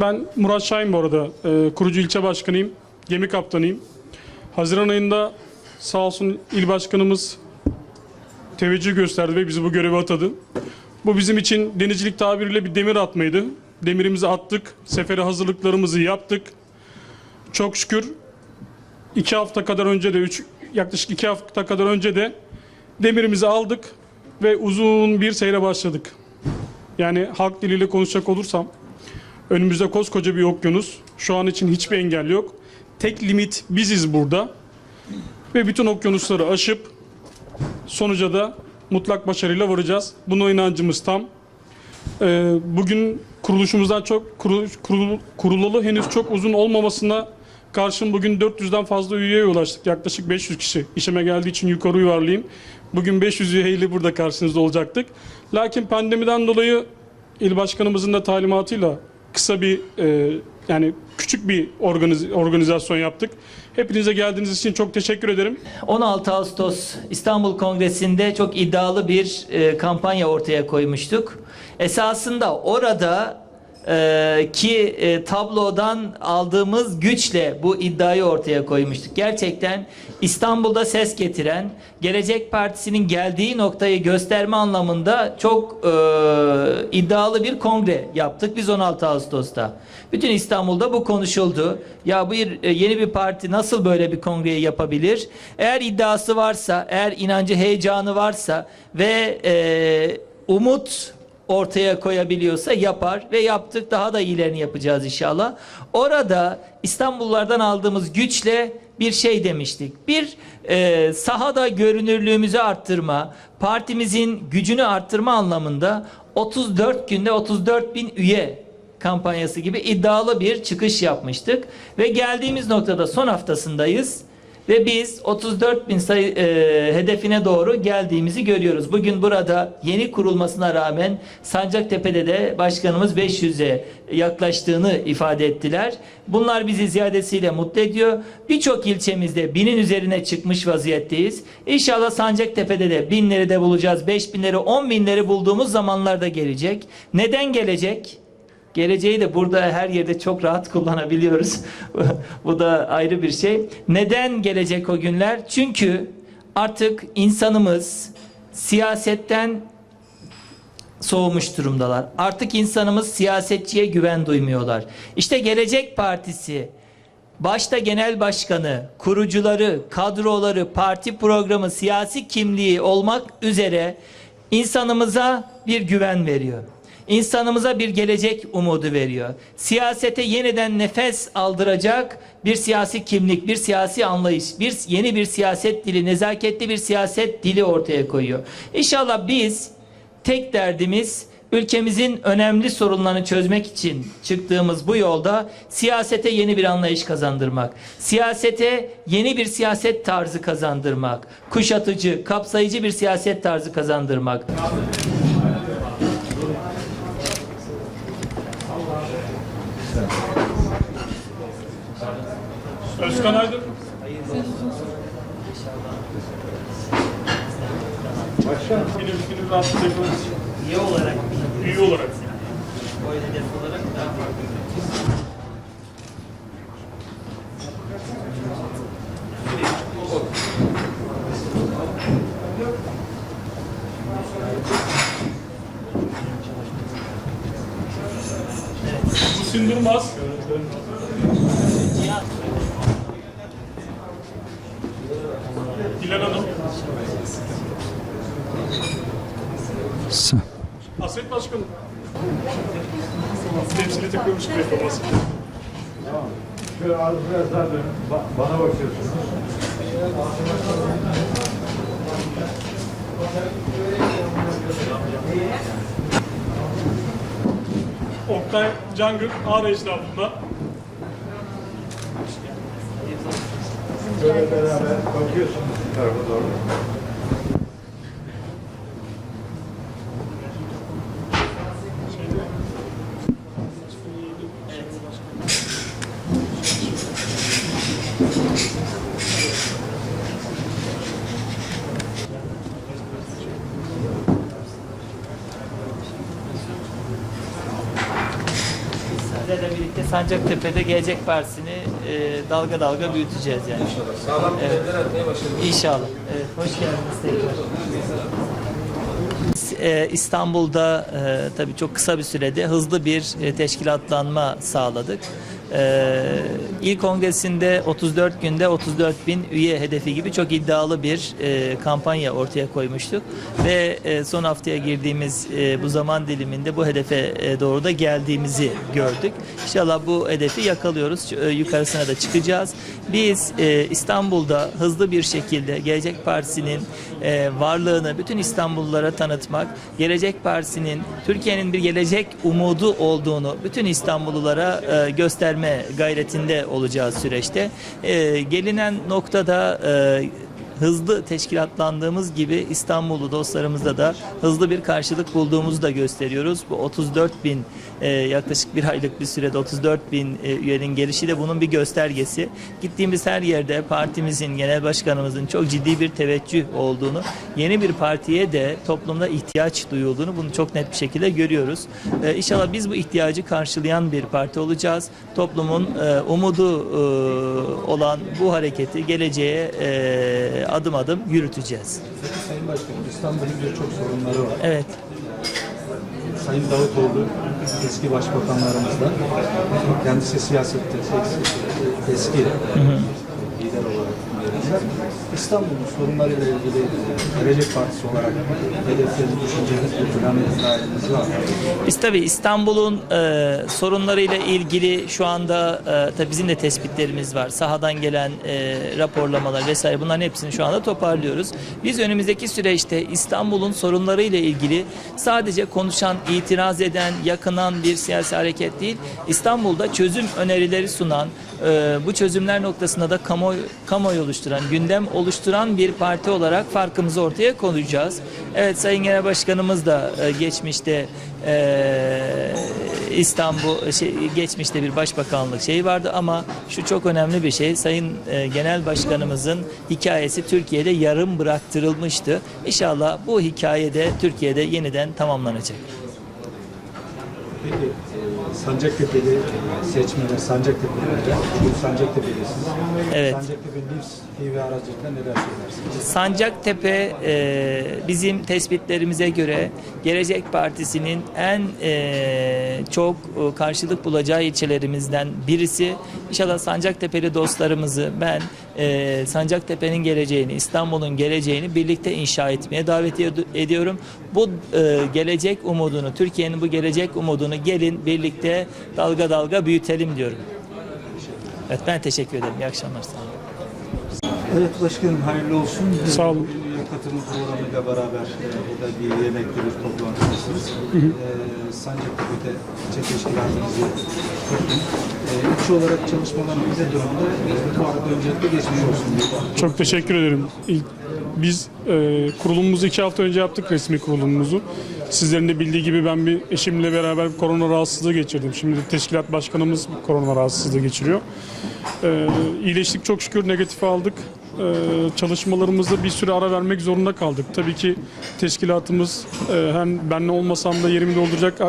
Ben Murat Şahin bu arada. Ee, kurucu ilçe başkanıyım. Gemi kaptanıyım. Haziran ayında sağ olsun il başkanımız teveccüh gösterdi ve bizi bu göreve atadı. Bu bizim için denizcilik tabiriyle bir demir atmaydı. Demirimizi attık. Sefere hazırlıklarımızı yaptık. Çok şükür iki hafta kadar önce de üç, yaklaşık iki hafta kadar önce de demirimizi aldık ve uzun bir seyre başladık. Yani halk diliyle konuşacak olursam Önümüzde koskoca bir okyanus. Şu an için hiçbir engel yok. Tek limit biziz burada. Ve bütün okyanusları aşıp sonuca da mutlak başarıyla varacağız. Buna inancımız tam. Ee, bugün kuruluşumuzdan çok kuruluş, kurul- kurulalı henüz çok uzun olmamasına karşın bugün 400'den fazla üyeye ulaştık. Yaklaşık 500 kişi. İşime geldiği için yukarı yuvarlayayım. Bugün 500 üyeyle burada karşınızda olacaktık. Lakin pandemiden dolayı il başkanımızın da talimatıyla kısa bir e, yani küçük bir organiz- organizasyon yaptık. Hepinize geldiğiniz için çok teşekkür ederim. 16 Ağustos İstanbul Kongresi'nde çok iddialı bir e, kampanya ortaya koymuştuk. Esasında orada e, ki e, tablodan aldığımız güçle bu iddiayı ortaya koymuştuk. Gerçekten İstanbul'da ses getiren, Gelecek Partisi'nin geldiği noktayı gösterme anlamında çok e, iddialı bir kongre yaptık biz 16 Ağustos'ta. Bütün İstanbul'da bu konuşuldu. Ya bir e, yeni bir parti nasıl böyle bir kongreyi yapabilir? Eğer iddiası varsa, eğer inancı, heyecanı varsa ve e, umut ortaya koyabiliyorsa yapar ve yaptık daha da iyilerini yapacağız inşallah. Orada İstanbullulardan aldığımız güçle bir şey demiştik. Bir e, sahada görünürlüğümüzü arttırma, partimizin gücünü arttırma anlamında 34 günde 34 bin üye kampanyası gibi iddialı bir çıkış yapmıştık. Ve geldiğimiz noktada son haftasındayız. Ve biz 34 bin sayı e, hedefine doğru geldiğimizi görüyoruz. Bugün burada yeni kurulmasına rağmen Sancaktepe'de de başkanımız 500'e yaklaştığını ifade ettiler. Bunlar bizi ziyadesiyle mutlu ediyor. Birçok ilçemizde binin üzerine çıkmış vaziyetteyiz. İnşallah Sancaktepe'de de binleri de bulacağız. Beş binleri, on binleri bulduğumuz zamanlarda gelecek. Neden gelecek? Geleceği de burada her yerde çok rahat kullanabiliyoruz. Bu da ayrı bir şey. Neden gelecek o günler? Çünkü artık insanımız siyasetten soğumuş durumdalar. Artık insanımız siyasetçiye güven duymuyorlar. İşte Gelecek Partisi başta genel başkanı, kurucuları, kadroları, parti programı, siyasi kimliği olmak üzere insanımıza bir güven veriyor. İnsanımıza bir gelecek umudu veriyor. Siyasete yeniden nefes aldıracak bir siyasi kimlik, bir siyasi anlayış, bir yeni bir siyaset dili, nezaketli bir siyaset dili ortaya koyuyor. İnşallah biz tek derdimiz ülkemizin önemli sorunlarını çözmek için çıktığımız bu yolda siyasete yeni bir anlayış kazandırmak, siyasete yeni bir siyaset tarzı kazandırmak, kuşatıcı, kapsayıcı bir siyaset tarzı kazandırmak. Özkan Aydın. Başkan. Günü, günü rahatsız ediyoruz. Üye olarak, Üye olarak. oy hedef olarak daha farklı. Muhsin Durmaz. Hasret Başkanım. Temsili takıyormuş gibi yapamaz. Şöyle az biraz daha dönün. Ba- bana bakıyorsunuz. Oktay Cangır Ağrı eşrafında. Şöyle beraber bakıyorsunuz bu tarafa doğru. Sizlerle birlikte Sancaktepe'de Gelecek Partisi'ni e, dalga dalga büyüteceğiz yani. Sağlam Evet. atmaya başladık. İnşallah. Evet, hoş geldiniz tekrar. E, İstanbul'da e, tabii çok kısa bir sürede hızlı bir e, teşkilatlanma sağladık. E, İl kongresinde 34 günde 34 bin üye hedefi gibi çok iddialı bir e, kampanya ortaya koymuştuk. Ve e, son haftaya girdiğimiz e, bu zaman diliminde bu hedefe e, doğru da geldiğimizi gördük. İnşallah bu hedefi yakalıyoruz. E, Yukarısına da çıkacağız. Biz e, İstanbul'da hızlı bir şekilde Gelecek Partisi'nin e, varlığını bütün İstanbullulara tanıtmak, Gelecek Partisi'nin Türkiye'nin bir gelecek umudu olduğunu bütün İstanbullulara e, gösterme gayretinde olacağız süreçte. E, gelinen noktada e, hızlı teşkilatlandığımız gibi İstanbullu dostlarımızda da hızlı bir karşılık bulduğumuzu da gösteriyoruz. Bu 34 bin e, yaklaşık bir aylık bir sürede 34 bin e, üyenin gelişi de bunun bir göstergesi. Gittiğimiz her yerde partimizin, genel başkanımızın çok ciddi bir teveccüh olduğunu, yeni bir partiye de toplumda ihtiyaç duyulduğunu bunu çok net bir şekilde görüyoruz. E, İnşallah biz bu ihtiyacı karşılayan bir parti olacağız. Toplumun e, umudu e, olan bu hareketi geleceğe adım adım yürüteceğiz. Sayın Başkanım, İstanbul'un birçok sorunları var. Evet. Sayın Davutoğlu eski başbakanlarımızdan, kendisi siyasette eski, eski lider olarak. İstanbul'un sorunlarıyla ilgili Gelecek Partisi olarak hedefleriniz, düşünceniz, planınız, daireniz var? Biz tabii İstanbul'un e, sorunlarıyla ilgili şu anda e, tabii bizim de tespitlerimiz var. Sahadan gelen e, raporlamalar vesaire bunların hepsini şu anda toparlıyoruz. Biz önümüzdeki süreçte İstanbul'un sorunlarıyla ilgili sadece konuşan, itiraz eden, yakınan bir siyasi hareket değil, İstanbul'da çözüm önerileri sunan, e, bu çözümler noktasında da kamuoyu, kamuoyu oluşturan, gündem oluşturan bir parti olarak farkımızı ortaya koyacağız. Evet Sayın Genel Başkanımız da e, geçmişte e, İstanbul şey, geçmişte bir başbakanlık şeyi vardı ama şu çok önemli bir şey Sayın e, Genel Başkanımızın hikayesi Türkiye'de yarım bıraktırılmıştı. İnşallah bu hikayede Türkiye'de yeniden tamamlanacak. Peki e, Sancaktepe'li seçmene, Sancaktepe'lilere, bugün Sancaktepe'lisiniz. Evet. Sancaktepe News TV aracılığıyla neler söylersiniz? Sancaktepe e, bizim tespitlerimize göre Gelecek Partisi'nin en e, çok e, karşılık bulacağı ilçelerimizden birisi. İnşallah Sancaktepe'li dostlarımızı ben e, Sancaktepe'nin geleceğini, İstanbul'un geleceğini birlikte inşa etmeye davet ed- ediyorum. Bu e, gelecek umudunu, Türkiye'nin bu gelecek umudunu gelin birlikte dalga dalga büyütelim diyorum. Evet ben teşekkür ederim. İyi akşamlar. Sağ olun. Evet başkanım hayırlı olsun. Sağ olun. Katılım programıyla beraber e, burada bir yemekli bir toplantıdasınız. E, Sancaktepe'de ilçe teşkilatımızı kurdum. E, ilçe olarak çalışmalarımız ne durumda? E, bu arada öncelikle geçmiş olsun. Çok teşekkür ederim. İlk, biz e, kurulumumuzu iki hafta önce yaptık resmi kurulumumuzu. Sizlerin de bildiği gibi ben bir eşimle beraber korona rahatsızlığı geçirdim. Şimdi teşkilat başkanımız korona rahatsızlığı geçiriyor. E, iyileştik çok şükür negatif aldık. E, çalışmalarımızda bir süre ara vermek zorunda kaldık. Tabii ki teşkilatımız e, hem benle olmasam da yerimi dolduracak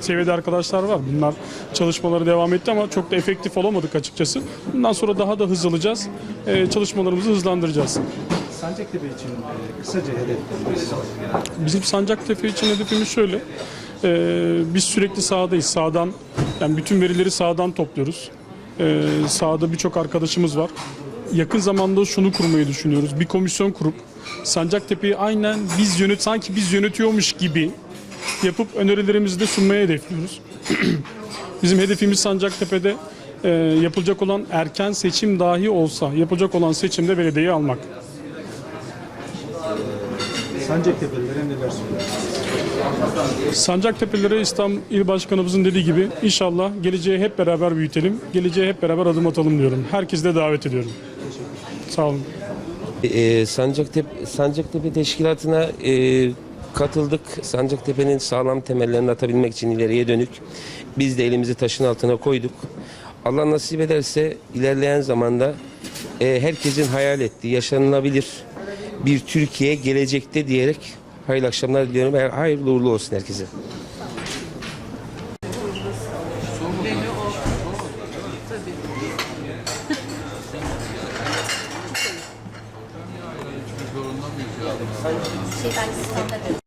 seviyede arkadaşlar var. Bunlar çalışmaları devam etti ama çok da efektif olamadık açıkçası. Bundan sonra daha da hız alacağız. E, çalışmalarımızı hızlandıracağız. Sancaktepe için e, kısaca hedefleriniz. Bizim Sancaktepe için hedefimiz şöyle. Ee, biz sürekli sahadayız. Sağdan yani bütün verileri sağdan topluyoruz. Ee, sahada birçok arkadaşımız var. Yakın zamanda şunu kurmayı düşünüyoruz. Bir komisyon kurup Sancaktepe'yi aynen biz yönet sanki biz yönetiyormuş gibi yapıp önerilerimizi de sunmaya hedefliyoruz. Bizim hedefimiz Sancaktepe'de e, yapılacak olan erken seçim dahi olsa yapılacak olan seçimde belediyeyi almak. Sancaktepe'lilere neler söylersiniz? Sancaktepe'lilere İstanbul İl Başkanımızın dediği gibi inşallah geleceğe hep beraber büyütelim. Geleceğe hep beraber adım atalım diyorum. Herkesi de davet ediyorum. Sağ olun. Ee, Sancaktepe, Sancaktepe Teşkilatı'na e, katıldık. Sancaktepe'nin sağlam temellerini atabilmek için ileriye dönük. Biz de elimizi taşın altına koyduk. Allah nasip ederse ilerleyen zamanda e, herkesin hayal ettiği, yaşanılabilir bir Türkiye gelecekte diyerek hayırlı akşamlar diliyorum. Hayırlı uğurlu olsun herkese. Şeyden,